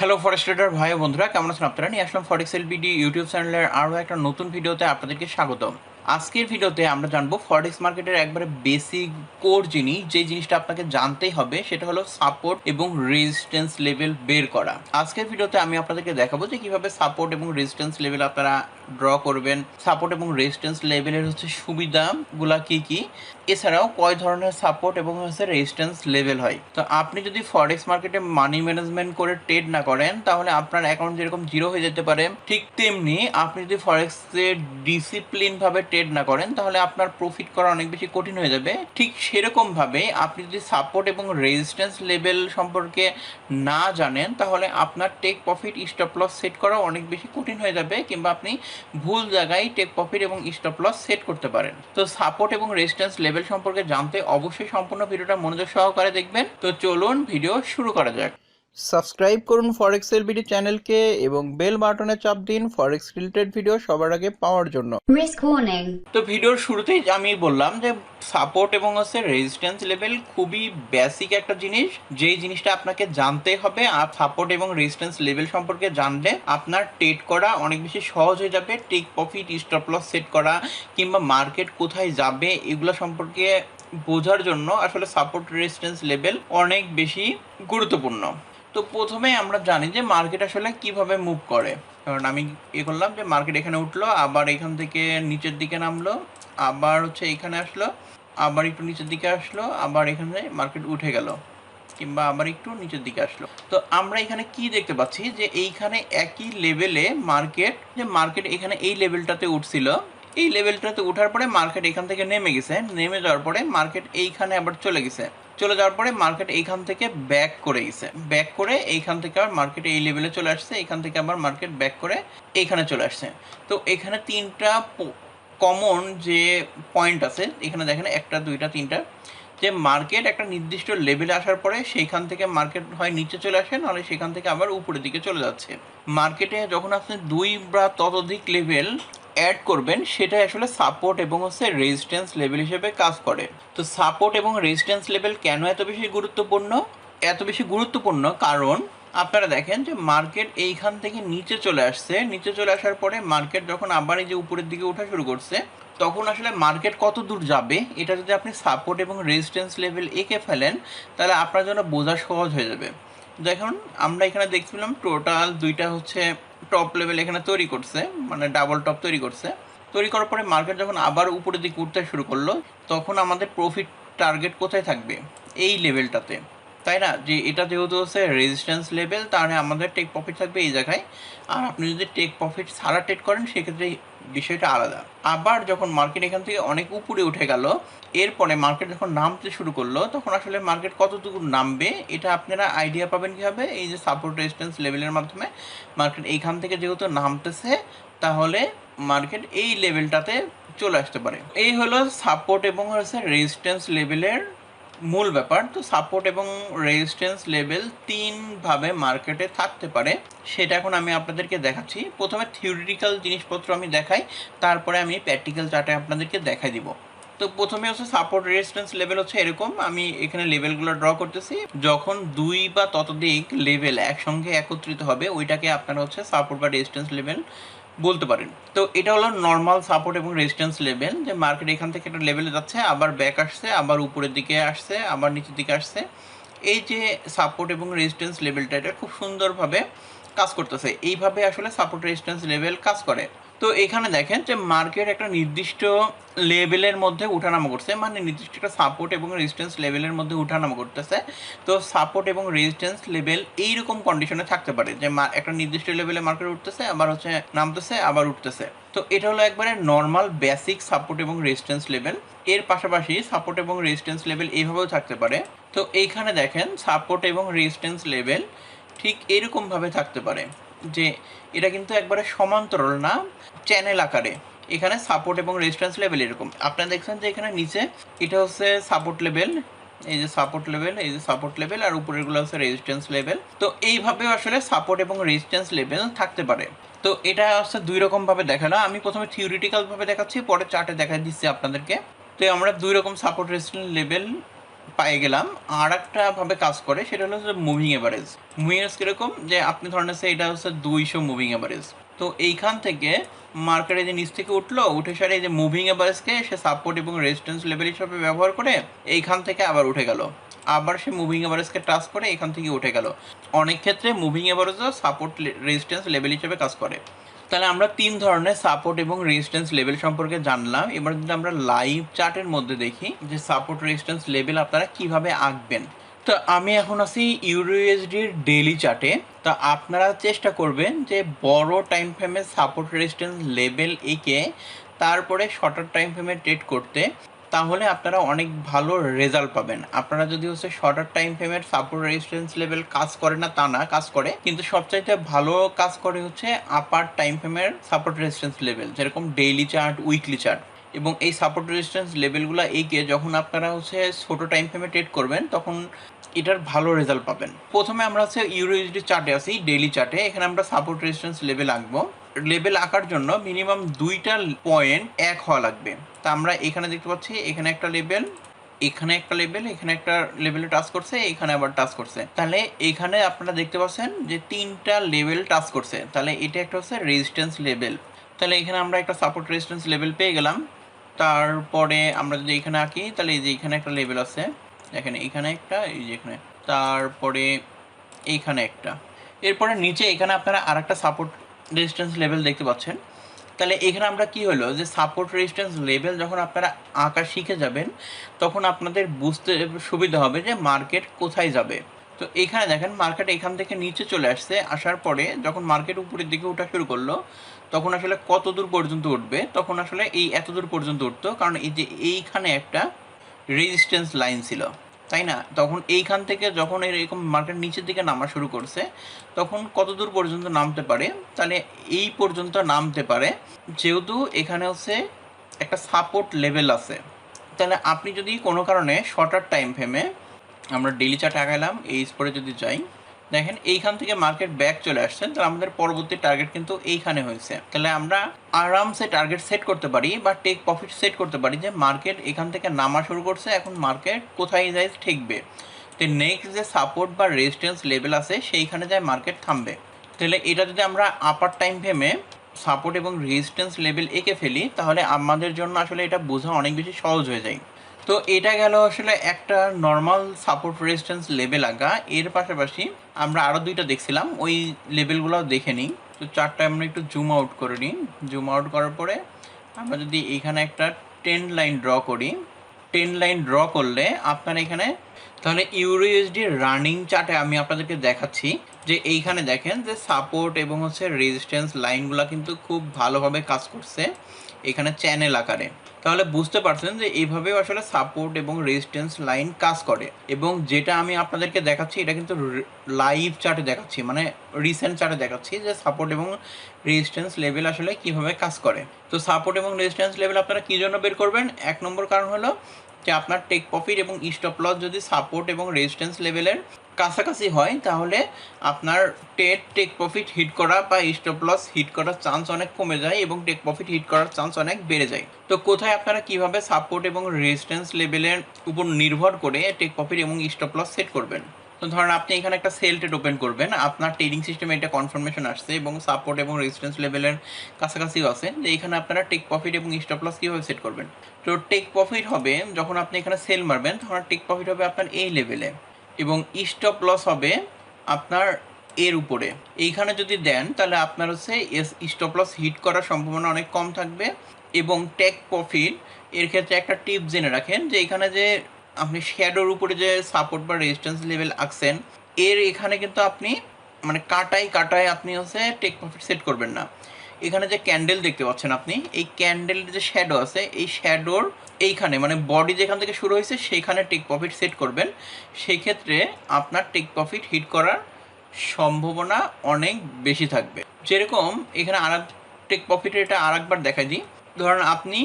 Hello ফরেস্টেডার ভাই বন্ধুরা, কেমন আছেন আপনারা? নিয়ে আসলাম ফরেক্স এলবিডি ইউটিউব চ্যানেলের আরও একটা নতুন ভিডিওতে আপনাদেরকে স্বাগতম। আজকের ভিডিওতে আমরা জানব ফরেক্স মার্কেটের একবারে বেসিক কোর জিনিস যে জিনিসটা আপনাকে জানতেই হবে, সেটা হলো সাপোর্ট এবং রেজিস্ট্যান্স লেভেল বের করা। আজকের ভিডিওতে আমি আপনাদেরকে দেখাবো যে কীভাবে সাপোর্ট এবং রেজিস্ট্যান্স লেভেল আপনারা ড্র করবেন। সাপোর্ট এবং রেজিস্ট্যান্স লেভেলের হচ্ছে সুবিধাগুলা কি কি? এছাড়াও কয় ধরনের সাপোর্ট এবং হচ্ছে রেজিস্ট্যান্স লেভেল হয়? তো আপনি যদি ফরেক্স মার্কেটে মানি ম্যানেজমেন্ট করে ট্রেড না করেন, তাহলে আপনার অ্যাকাউন্ট যেরকম জিরো হয়ে যেতে পারে। ঠিক তেমনি আপনি যদি ফরেক্সে ডিসিপ্লিন ভাবে ট্রেড না করেন, তাহলে আপনার প্রফিট করা অনেক বেশি কঠিন হয়ে যাবে। ঠিক সেরকম ভাবে আপনি যদি সাপোর্ট এবং রেজিস্ট্যান্স লেভেল সম্পর্কে না জানেন, তাহলে আপনার take profit stop loss set করা অনেক বেশি কঠিন হয়ে যাবে, কিংবা আপনি ভুল জায়গায় টেক প্রফিট এবং স্টপ লস সেট করতে পারেন। তো সাপোর্ট এবং রেজিস্ট্যান্স লেভেল সম্পর্কে জানতে অবশ্যই সম্পূর্ণ ভিডিওটা মনোযোগ সহকারে দেখবেন। তো চলুন ভিডিও শুরু করা যাক। সাবস্ক্রাইব করুন ফরেক্স এলবিডি চ্যানেলকে এবং বেল বাটনে চাপ দিন ফরেক্স রিলেটেড ভিডিও সবার আগে পাওয়ার জন্য। Risk warning. তো ভিডিওর শুরুতেই আমি বললাম যে সাপোর্ট এবং হচ্ছে রেজিস্ট্যান্স লেভেল খুবই বেসিক একটা জিনিস। যেই জিনিসটা আপনাকে জানতে হবে আর সাপোর্ট এবং রেজিস্ট্যান্স লেভেল সম্পর্কে জানলে আপনার ট্রেড করা অনেক বেশি সহজ হয়ে যাবে। Take profit stop loss set করা কিংবা মার্কেট কোথায় যাবে এগুলো সম্পর্কে বোঝার জন্য আসলে সাপোর্ট রেজিস্ট্যান্স লেভেল অনেক বেশি গুরুত্বপূর্ণ। তো প্রথমে আমরা জানি যে মার্কেট আসলে কীভাবে মুভ করে। কারণ আমি এ করলাম যে মার্কেট এখানে উঠল, আবার এখান থেকে নিচের দিকে নামলো, আবার হচ্ছে এখানে আসলো, আবার একটু নিচের দিকে আসলো, আবার এখানে মার্কেট উঠে গেল, কিংবা আবার একটু নিচের দিকে আসলো। তো আমরা এখানে কি দেখতে পাচ্ছি যে এইখানে একই লেভেলে মার্কেট যে মার্কেট এখানে এই লেভেলটাতে উঠছিল, এই লেভেলটাতে ওঠার পরে মার্কেট এখান থেকে নেমে গেছে, নেমে যাওয়ার পরে মার্কেট এইখানে আবার চলে গেছে। চলে যাওয়ার পরে মার্কেট এইখান থেকে ব্যাক করে গেছে। ব্যাক করে এইখান থেকে আবার মার্কেট এই লেভেলে চলে আসছে, এইখান থেকে আবার মার্কেট ব্যাক করে এইখানে চলে আসছে। তো এখানে তিনটা কমন যে পয়েন্ট আছে, এখানে দেখেন একটা, দুইটা, তিনটা। যে মার্কেট একটা নির্দিষ্ট লেভেলে আসার পরে সেইখান থেকে মার্কেট হয় নিচে চলে আসে, নাহলে সেখান থেকে আবার উপরের দিকে চলে যাচ্ছে। মার্কেটে যখন আপনি দুই বা ততোধিক লেভেল অ্যাড করবেন সেটা আসলে সাপোর্ট এবং হচ্ছে রেজিস্ট্যান্স লেভেল হিসেবে কাজ করে। তো সাপোর্ট এবং রেজিস্ট্যান্স লেভেল কেন এত বেশি গুরুত্বপূর্ণ? এত বেশি গুরুত্বপূর্ণ কারণ আপনারা দেখেন যে মার্কেট এইখান থেকে নিচে চলে আসছে। নিচে চলে আসার পরে মার্কেট যখন আবার এই যে উপরের দিকে ওঠা শুরু করছে, তখন আসলে মার্কেট কত দূর যাবে, এটা যদি আপনি সাপোর্ট এবং রেজিস্ট্যান্স লেভেল এঁকে ফেলেন, তাহলে আপনার জন্য বোঝা সহজ হয়ে যাবে। দেখুন, আমরা এখানে দেখছিলাম টোটাল দুইটা হচ্ছে টপ লেভেল এখানে তৈরি করছে মানে ডাবল টপ তৈরি করছে। তৈরি করার পরে মার্কেট যখন আবার উপরের দিকে উঠতে শুরু করল, তখন আমাদের প্রফিট টার্গেট কোথায় থাকবে? এই লেভেলটাতে তাই না? যে এটা যেহেতু হচ্ছে রেজিস্ট্যান্স লেভেল তাহলে আমাদের টেক প্রফিট থাকবে এই জায়গায়। আর আপনি যদি টেক প্রফিট ছাড়া ট্রেড করেন, সেক্ষেত্রে বিষয়টা আলাদা। আবার যখন মার্কেট এখান থেকে অনেক উপরে উঠে গেল, এরপরে মার্কেট যখন নামতে শুরু করল, তখন আসলে মার্কেট কতটুকু নামবে, এটা আপনারা আইডিয়া পাবেন কীভাবে? এই যে সাপোর্ট রেজিস্ট্যান্স লেভেলের মাধ্যমে মার্কেট এইখান থেকে যেহেতু নামতেছে, তাহলে মার্কেট এই লেভেলটাতে চলে আসতে পারে। এই হলো সাপোর্ট এবং হচ্ছে রেজিস্ট্যান্স লেভেলের মূল ব্যাপার, তো সাপোর্ট এবং রেজিস্ট্যান্স লেভেল তিনভাবে মার্কেটে থাকতে পারে। সেটা এখন আমি আপনাদেরকে দেখাচ্ছি। প্রথমে থিওরিটিক্যাল জিনিসপত্র আমি দেখাই, তারপরে আমি প্র্যাকটিক্যাল চার্টে আপনাদেরকে দেখাই দিব। তো প্রথমে হচ্ছে সাপোর্ট রেজিস্ট্যান্স লেভেল হচ্ছে এরকম, আমি এখানে লেভেলগুলো ড্র করতেছি। যখন দুই বা ততোধিক লেভেল একসঙ্গে একত্রিত হবে, ওইটাকে আপনারা হচ্ছে সাপোর্ট বা রেজিস্ট্যান্স লেভেল বলতে পারেন। তো এটা হলো নর্মাল সাপোর্ট এবং রেজিস্ট্যান্স লেভেল যে মার্কেট এখান থেকে একটা লেভেলে যাচ্ছে, আবার ব্যাক আসছে, আবার উপরের দিকে আসছে, আবার নিচের দিকে আসছে। এই যে সাপোর্ট এবং রেজিস্ট্যান্স লেভেলটা এটা খুব সুন্দরভাবে কাজ করতেছে। এইভাবে আসলে সাপোর্ট রেজিস্ট্যান্স লেভেল কাজ করে। তো এখানে দেখেন যে মার্কেট একটা নির্দিষ্ট লেভেলের মধ্যে উঠানামা করছে। মানে নির্দিষ্ট একটা সাপোর্ট এবং রেজিস্ট্যান্স লেভেলের মধ্যে উঠানামা করতেছে। তো সাপোর্ট এবং রেজিস্ট্যান্স লেভেল এইরকম কন্ডিশনে থাকতে পারে যে একটা নির্দিষ্ট লেভেলে মার্কেট উঠতেছে, আবার হচ্ছে নামতেছে, আবার উঠতেছে। তো এটা হলো একবারে নর্মাল বেসিক সাপোর্ট এবং রেজিস্ট্যান্স লেভেল এর পাশাপাশি সাপোর্ট এবং রেজিস্ট্যান্স লেভেল এইভাবেও থাকতে পারে। তো এইখানে দেখেন সাপোর্ট এবং রেজিস্ট্যান্স লেভেল ঠিক এরকমভাবে থাকতে পারে যে এটা কিন্তু একবারে সমান্তরাল না চ্যানেল আকারে। এখানে সাপোর্ট এবং রেজিস্ট্যান্স লেভেল এরকম। আপনারা দেখছেন যে এখানে নিচে এটা হচ্ছে সাপোর্ট লেভেল এই যে সাপোর্ট লেভেল এই যে সাপোর্ট লেভেল আর উপরেরগুলো হচ্ছে রেজিস্ট্যান্স লেভেল তো এইভাবে আসলে সাপোর্ট এবং রেজিস্ট্যান্স লেভেল থাকতে পারে। তো এটা হচ্ছে দুই রকম ভাবে দেখানো। আমি প্রথমে থিওরিটিক্যাল ভাবে দেখাচ্ছি, পরে চার্টে দেখা দিচ্ছি আপনাদেরকে। তো আমরা দুই রকম সাপোর্ট রেজিস্ট্যান্স লেভেল পায়ে গেলাম। আর একটা ভাবে কাজ করে সেটা হলো মুভিং এভারেজ মুভিং এভারেজ কীরকম? যে আপনি ধরেন হচ্ছে এটা হচ্ছে দুইশো মুভিং এভারেজ তো এইখান থেকে মার্কেটে যে নিচ থেকে উঠল, উঠে সারে যে মুভিং এভারেজকে সে সাপোর্ট এবং রেজিস্ট্যান্স লেভেল হিসাবে ব্যবহার করে এইখান থেকে আবার উঠে গেল। আবার সে মুভিং এভারেজকে টাচ করে এখান থেকে উঠে গেল। অনেক ক্ষেত্রে মুভিং এভারেজও সাপোর্ট রেজিস্ট্যান্স লেভেল হিসেবে কাজ করে। তাহলে আমরা তিন ধরনের সাপোর্ট এবং রেজিস্ট্যান্স লেভেল সম্পর্কে জানলাম। এবার যদি আমরা লাইভ চার্টের মধ্যে দেখি, যে সাপোর্ট রেজিস্ট্যান্স লেভেল আপনারা কীভাবে আঁকবেন। তো আমি এখন আছি ইউরোএসডির ডেলি চার্টে তা আপনারা চেষ্টা করবেন যে বড় টাইম ফ্রেমের সাপোর্ট রেজিস্ট্যান্স লেভেল এঁকে তারপরে শর্টার টাইম ফ্রেমে ট্রেড করতে। তাহলে আপনারা অনেক ভালো রেজাল্ট পাবেন। আপনারা যদি হচ্ছে শর্টার টাইম ফ্রেমের সাপোর্ট রেজিস্ট্যান্স লেভেল কাজ করে না, তা না, কাজ করে, কিন্তু সবচাইতে ভালো কাজ করে হচ্ছে আপার টাইম ফ্রেমের সাপোর্ট রেজিস্ট্যান্স লেভেল যেরকম ডেইলি চার্ট উইকলি চার্ট এবং এই সাপোর্ট রেজিস্ট্যান্স লেভেলগুলো এগিয়ে যখন আপনারা হচ্ছে ছোটো টাইম ফ্রেমে ট্রেড করবেন, তখন এটার ভালো রেজাল্ট পাবেন। প্রথমে আমরা হচ্ছে ইউরোইসডি চার্টে আছি ডেইলি চার্টে এখানে আমরা সাপোর্ট রেজিস্ট্যান্স লেভেল আঁকবো। লেভেল আঁকার জন্য মিনিমাম দুইটা পয়েন্ট এক হওয়া লাগবে। তা আমরা এখানে দেখতে পাচ্ছি, এখানে একটা লেভেল এখানে একটা লেভেল এখানে একটা লেভেলে টাচ করছে, এখানে আবার টাচ করছে। তাহলে এখানে আপনারা দেখতে পাচ্ছেন যে তিনটা লেভেল টাচ করছে। তাহলে এটা একটা হচ্ছে রেজিস্ট্যান্স লেভেল তাহলে এখানে আমরা একটা সাপোর্ট রেজিস্ট্যান্স লেভেল পেয়ে গেলাম। তারপরে আমরা যদি এখানে আঁকি, তাহলে এই যে এখানে একটা লেভেল আছে। দেখেন, এখানে একটা, এই যে এখানে। তারপরে এইখানে একটা। এরপরে নিচে এখানে আপনারা আর একটা সাপোর্ট রেজিস্ট্যান্স লেভেল দেখতে পাচ্ছেন। তাহলে এখানে আমরা কি হলো? যে সাপোর্ট রেজিস্ট্যান্স লেভেল যখন আপনারা আঁকা শিখে যাবেন, তখন আপনাদের বুঝতে সুবিধা হবে যে মার্কেট কোথায় যাবে। তো এখানে দেখেন মার্কেট এখান থেকে নিচে চলে আসছে, আসার পরে যখন মার্কেট উপরের দিকে ওঠা শুরু করল, তখন আসলে কত দূর পর্যন্ত উঠবে? তখন আসলে এই এত দূর পর্যন্ত উঠতো, কারণ এই যে এইখানে একটা রেজিস্ট্যান্স লাইন ছিল। তাই না? তখন এইখান থেকে যখন এরকম মার্কেট নিচের দিকে নামা শুরু করছে, তখন কত দূর পর্যন্ত নামতে পারে? তাহলে এই পর্যন্ত নামতে পারে, যেহেতু এখানে হচ্ছে একটা সাপোর্ট লেভেল আছে। তাহলে আপনি যদি কোনো কারণে শর্টার টাইম ফ্রেমে আমরা ডেলি চার্ট আগাইলাম, এই স্পোরে যদি যাই দেখেন, এইখান থেকে মার্কেট ব্যাক চলে আসছে, তাহলে আমাদের পরবর্তী টার্গেট কিন্তু এইখানে হয়েছে। তাহলে আমরা আরামসে টার্গেট সেট করতে পারি বা টেক প্রফিট সেট করতে পারি যে মার্কেট এখান থেকে নামা শুরু করছে, এখন মার্কেট কোথায় যায় ঠেকবে। তো নেক্সট যে সাপোর্ট বা রেজিস্ট্যান্স লেভেল আছে, সেইখানে যায় মার্কেট থামবে। তাহলে এটা যদি আমরা আপার টাইম ফ্রেমে সাপোর্ট এবং রেজিস্ট্যান্স লেভেল এঁকে ফেলি, তাহলে আমাদের জন্য আসলে এটা বোঝা অনেক বেশি সহজ হয়ে যায়। তো এটা গেল আসলে একটা নর্মাল সাপোর্ট রেজিস্ট্যান্স লেভেল আঁকা। এর পাশাপাশি আমরা আরও দুইটা দেখছিলাম, ওই লেভেলগুলো দেখে নিই। তো চারটা আমরা একটু জুম আউট করে নিই। জুম আউট করার পরে আমরা যদি এখানে একটা টেন লাইন ড্র করি টেন লাইন ড্র করলে আপনার এখানে, তাহলে ইউরোএসডি রানিং চার্টে আমি আপনাদেরকে দেখাচ্ছি যে এইখানে দেখেন যে সাপোর্ট এবং হচ্ছে রেজিস্ট্যান্স লাইনগুলো কিন্তু খুব ভালোভাবে কাজ করছে এখানে চ্যানেল আকারে। তাহলে বুঝতে পারছেন যে এইভাবেও আসলে সাপোর্ট এবং রেজিস্ট্যান্স লাইন কাজ করে। এবং যেটা আমি আপনাদেরকে দেখাচ্ছি, এটা কিন্তু লাইভ চার্টে দেখাচ্ছি মানে রিসেন্ট চার্টে দেখাচ্ছি যে সাপোর্ট এবং রেজিস্ট্যান্স লেভেল আসলে কীভাবে কাজ করে। তো সাপোর্ট এবং রেজিস্ট্যান্স লেভেল আপনারা কী জন্য বের করবেন? এক নম্বর কারণ হলো যে আপনার টেক প্রফিট এবং স্টপ লস যদি সাপোর্ট এবং রেজিস্ট্যান্স লেভেলের কাছাকাছি হয়, তাহলে আপনার টেট টেক প্রফিট হিট করা বা স্টপ লস হিট করার চান্স অনেক কমে যায় এবং টেক প্রফিট হিট করার চান্স অনেক বেড়ে যায়। তো কোথায় আপনারা কীভাবে সাপোর্ট এবং রেজিস্ট্যান্স লেভেলের উপর নির্ভর করে টেক প্রফিট এবং স্টপ লস সেট করবেন? তো ধরেন আপনি এখানে একটা সেল টেট ওপেন করবেন, আপনার ট্রেডিং সিস্টেমে এটা কনফার্মেশন আসছে এবং সাপোর্ট এবং রেজিস্ট্যান্স লেভেলের কাছাকাছিও আছে। যে এখানে আপনারা টেক প্রফিট এবং স্টপ লস কীভাবে সেট করবেন? তো টেক প্রফিট হবে যখন আপনি এখানে সেল মারবেন, তখন টেক প্রফিট হবে আপনার এই লেভেলে এবং স্টপ লস হবে আপনার এর উপরে। এইখানে যদি দেন, তাহলে আপনার হচ্ছে এস স্টপ লস হিট করার সম্ভাবনা অনেক কম থাকবে এবং টেক প্রফিট এর ক্ষেত্রে একটা টিপ জেনে রাখেন যে এখানে যে আপনি শ্যাডোর উপরে যে সাপোর্ট বা রেজিস্ট্যান্স লেভেল আঁকছেন, এর এখানে কিন্তু আপনি মানে কাটাই কাটাই আপনি হচ্ছে টেক প্রফিট সেট করবেন না। এখানে যে ক্যান্ডেল দেখতে পাচ্ছেন আপনি, এই ক্যান্ডেলের যে শ্যাডো আছে, এই শ্যাডোর এইখানে মানে বডি যেখান থেকে শুরু হয়েছে, সেইখানে টেক প্রফিট সেট করবেন। সেই ক্ষেত্রে আপনার টেক প্রফিট হিট করার সম্ভাবনা অনেক বেশি থাকবে। যেরকম এখানে আর টেক প্রফিটের এটা আর একবার দেখা দিই। ধরেন আপনি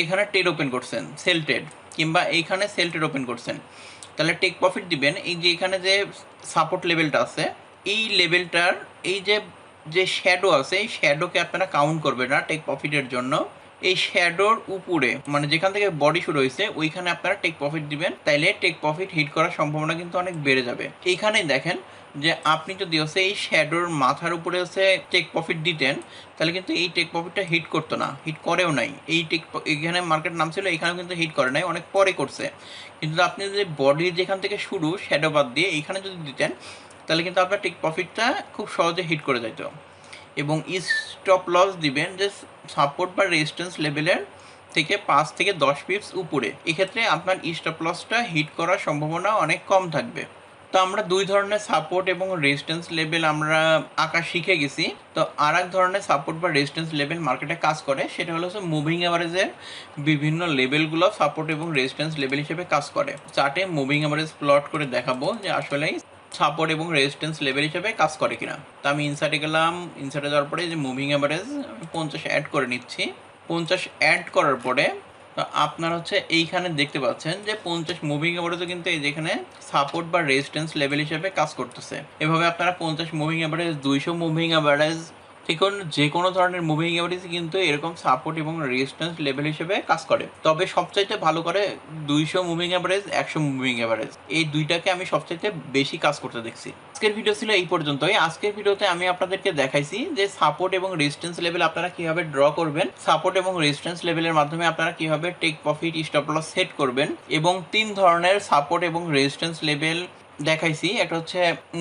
এখানে টেড ওপেন করছেন সেল টেড কিংবা এইখানে সেল টেড ওপেন করছেন। তাহলে টেক প্রফিট দিবেন, এই যে এখানে যে সাপোর্ট লেভেলটা আছে, এই লেভেলটার এই যে যে শ্যাডো আছে, এই শ্যাডোকে আপনারা কাউন্ট করবেন না টেক প্রফিটের জন্য। এই শ্যাডোর উপরে মানে যেখান থেকে বডি শুরু হয়েছে, ওইখানে আপনারা টেক প্রফিট দিবেন, তাইলে টেক প্রফিট হিট করার সম্ভাবনা কিন্তু অনেক বেড়ে যাবে। এইখানেই দেখেন যে আপনি যদি হচ্ছে এই শ্যাডোর মাথার উপরে হচ্ছে টেক প্রফিট দিতেন, তাহলে কিন্তু এই টেক প্রফিটটা হিট করতো না হিট করেও নাই। এই টেক এখানে মার্কেট নাম ছিল, এখানেও কিন্তু হিট করে নাই, অনেক পরে করছে। কিন্তু আপনি যদি বডির যেখান থেকে শুরু শ্যাডো বাদ দিয়ে এইখানে যদি দিতেন, তাহলে কিন্তু আপনার টেক প্রফিটটা খুব সহজে হিট করে যেত এবং স্টপ লস দিবেন যে সাপোর্ট বা রেজিস্ট্যান্স লেভেলের থেকে পাঁচ থেকে দশ পিপস উপরে। এক্ষেত্রে আপনার স্টপ লসটা হিট করার সম্ভাবনা অনেক কম থাকবে। তো আমরা দুই ধরনের সাপোর্ট এবং রেজিস্ট্যান্স লেভেল আমরা আঁকা শিখে গেছি। তো আর এক ধরনের সাপোর্ট বা রেজিস্ট্যান্স লেভেল মার্কেটে কাজ করে, সেটা হলো হচ্ছে মুভিং অ্যাভারেজের বিভিন্ন লেভেলগুলো সাপোর্ট এবং রেজিস্ট্যান্স লেভেল হিসেবে কাজ করে। চার্টে মুভিং অ্যাভারেজ প্লট করে দেখাবো যে আসলে সাপোর্ট এবং রেজিস্ট্যান্স লেভেল হিসেবে কাজ করে কিনা। তো আমি ইনসার্টে গেলাম ইনসার্টে যাওয়ার পরে যে মুভিং অ্যাভারেজ পঞ্চাশ অ্যাড করে নিচ্ছি। পঞ্চাশ অ্যাড করার পরে তো আপনার হচ্ছে এইখানে দেখতে পাচ্ছেন যে পঞ্চাশ মুভিং অ্যাভারেজও কিন্তু এই যেখানে সাপোর্ট বা রেজিস্ট্যান্স লেভেল হিসেবে কাজ করতেছে। এভাবে আপনারা পঞ্চাশ মুভিং অ্যাভারেজ দুইশো মুভিং অ্যাভারেজ ঠিক যে কোনো ধরনের মুভিং অ্যাভারেজ কিন্তু এরকম সাপোর্ট এবং রেজিস্ট্যান্স লেভেল হিসেবে কাজ করে। তবে সবচাইতে ভালো করে দুইশো মুভিং অ্যাভারেজ একশো মুভিং অ্যাভারেজ এই দুইটাকে আমি সবচাইতে বেশি কাজ করতে দেখছি। আজকের ভিডিও ছিল এই পর্যন্তই। আজকের ভিডিওতে আমি আপনাদেরকে দেখাইছি যে সাপোর্ট এবং রেজিস্ট্যান্স লেভেল আপনারা কীভাবে ড্র করবেন সাপোর্ট এবং রেজিস্ট্যান্স লেভেলের মাধ্যমে আপনারা কীভাবে take profit stop loss set করবেন এবং তিন ধরনের সাপোর্ট এবং রেজিস্ট্যান্স লেভেল দেখাইছি। একটা হচ্ছে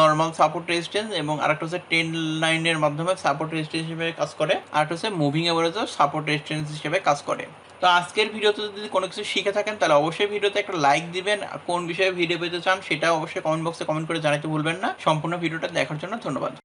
নর্মাল সাপোর্ট রেজিস্ট্যান্স এবং আরেকটা হচ্ছে টেন লাইনের মাধ্যমে সাপোর্ট রেজিস্ট্যান্স হিসেবে কাজ করে। আরেকটা হচ্ছে মুভিং অ্যাভারেজও সাপোর্ট রেজিস্ট্যান্স হিসেবে কাজ করে। তো আজকের ভিডিওতে যদি কোনো কিছু শিখে থাকেন, তাহলে অবশ্যই ভিডিওতে একটা লাইক দিবেন। কোন বিষয়ে ভিডিও পেতে চান, সেটা অবশ্যই কমেন্ট বক্সে কমেন্ট করে জানাতে ভুলবেন না। সম্পূর্ণ ভিডিওটা দেখার জন্য ধন্যবাদ।